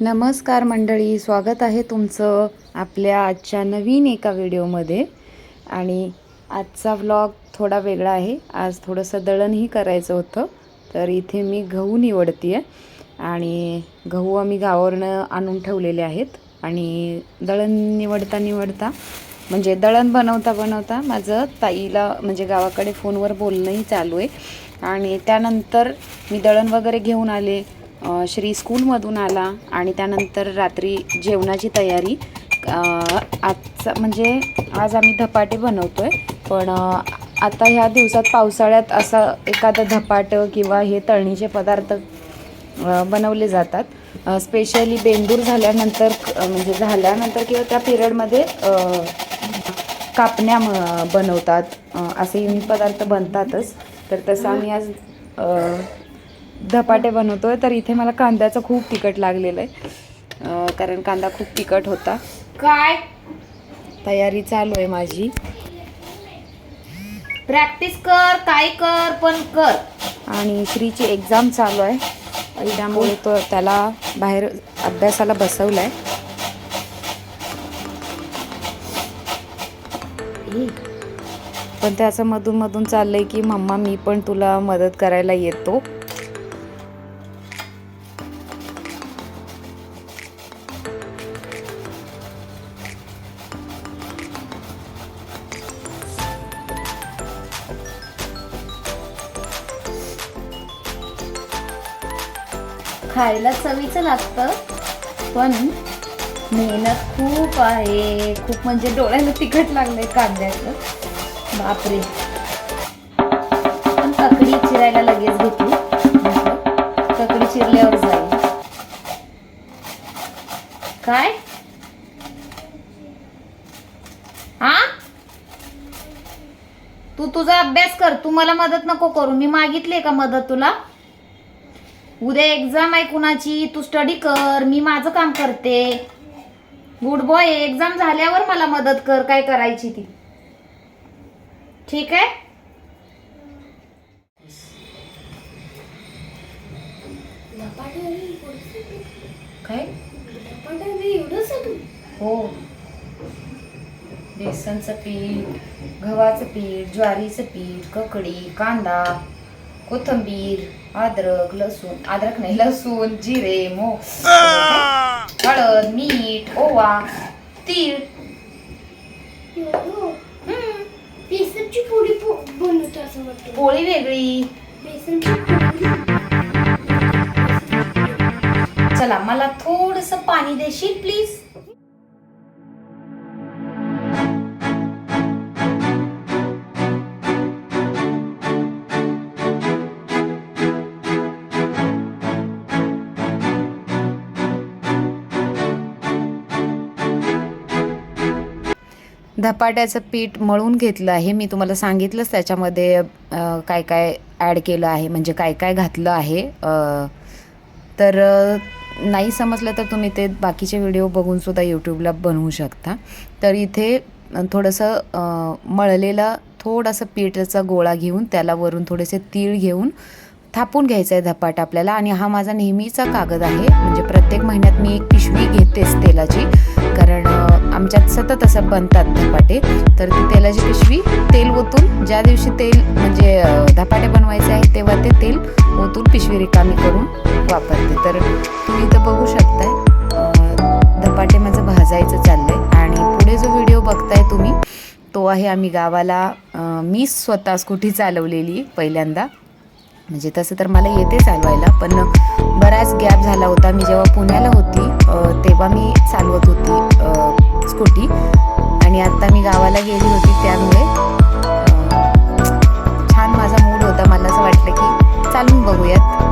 नमस्कार मंडळी स्वागत आहे तुमचं आपल्या आजच्या नवीन एका व्हिडिओमध्ये. आणि आजचा व्लॉग थोडा वेगळा आहे. आज थोडंसं दळणही करायचं होतं तर इथे मी गहू निवडते आहे आणि गहू आम्ही गावावरनं आणून ठेवलेले आहेत. आणि दळण निवडता निवडता म्हणजे दळण बनवता बनवता माझं ताईला म्हणजे गावाकडे फोनवर बोलणंही चालू आहे. आणि त्यानंतर मी दळण वगैरे घेऊन आले. श्री स्कूलमधून आला आणि त्यानंतर रात्री जेवणाची तयारी. आजचा म्हणजे आज आम्ही धपाटे बनवतो आहे पण आता ह्या दिवसात पावसाळ्यात असं एखादं धपाटं किंवा हे तळणीचे पदार्थ बनवले जातात. स्पेशली बेंदूर झाल्यानंतर म्हणजे झाल्यानंतर किंवा त्या पिरियडमध्ये कापण्या बनवतात. असे युनिक पदार्थ बनतातच. तर तसं आम्ही आज धपाटे बनवतोय तर इथे मला कांद्याचं खूप तिखट लागलेलं आहे. कारण कांदा खूप तिखट होता. काय? तयारी चालू आहे माझी. प्रॅक्टिस कर काय कर पण कर. आणि श्रीची एक्झाम चालू आहे. त्यामुळे तो त्याला बाहेर अभ्यासाला बसवलं आहे पण ते असं मधून मधून चाललंय की मम्मा मी पण तुला मदत करायला येतो. खायला चवीचं लागतं पण मेहनत खूप आहे. खूप म्हणजे डोळ्याला तिखट लागलंय कांद्याचं. बापरे. पण ककडी चिरायला लगेच घेतली. ककडी चिरल्यावर जाईल. काय? हा तू तुझा अभ्यास कर. तू मला मदत नको करू. मी मागितले का मदत तुला? उद्या एक्झाम आहे कुणाची? तू स्टडी कर. मी माझं काम करते. गुड बॉय एक्झाम झाल्यावर मला मदत कर. काय करायची ती? ठीक आहे? काय? हो. बेसनचं पीठ गव्हाचं पीठ ज्वारीचं पीठ ककडी कांदा. कोथिंबीर अद्रक लसूण अद्रक नाही लसूण जिरे मो हळद मीठ ओवा तीळ. हम्म, बेसनची पोळी पो- बनवतो असं वाटतं. पोळी वेगळी. बेसनची पोळी चला मला थोडस पाणी देशील प्लीज? धपाट्याचं पीठ मळून घेतलं आहे. मी तुम्हाला सांगितलंच त्याच्यामध्ये काय काय ॲड केलं आहे. म्हणजे काय काय घातलं आहे. तर नाही समजलं तर तुम्ही ते बाकीचे व्हिडिओ बघूनसुद्धा यूट्यूबला बनवू शकता. तर इथे थोडंसं मळलेलं थोडंसं पिठाचा गोळा घेऊन त्याला वरून थोडेसे तीळ घेऊन थापून घ्यायचा आहे धपाट आपल्याला. आणि हा माझा नेहमीचा कागद आहे. म्हणजे प्रत्येक महिन्यात मी एक पिशवी घेतेच तेलाची. आमच्यात सतत असं बनतात धपाटे तर ती तेलाची पिशवी तेल ओतून ज्या दिवशी तेल म्हणजे धपाटे बनवायचे आहे तेव्हा ते तेल ओतून पिशवी रिकामी करून वापरते. तर तुम्ही इथं बघू शकताय धपाटे माझं भाजायचं चाललंय आणि पुढे जो व्हिडिओ बघताय तुम्ही तो आहे आम्ही गावाला मी स्वतः स्कूटी चालवलेली पहिल्यांदा. म्हणजे तसं तर मला येते चालवायला पण बराच गॅप झाला होता. मी जेव्हा पुण्याला होती तेव्हा मी चालवत होती कोटी. आणि आत्ता मी गावाला गेली होती त्यामुळे छान माझा मूड होता. मला असं वाटलं की चालून बघूयात.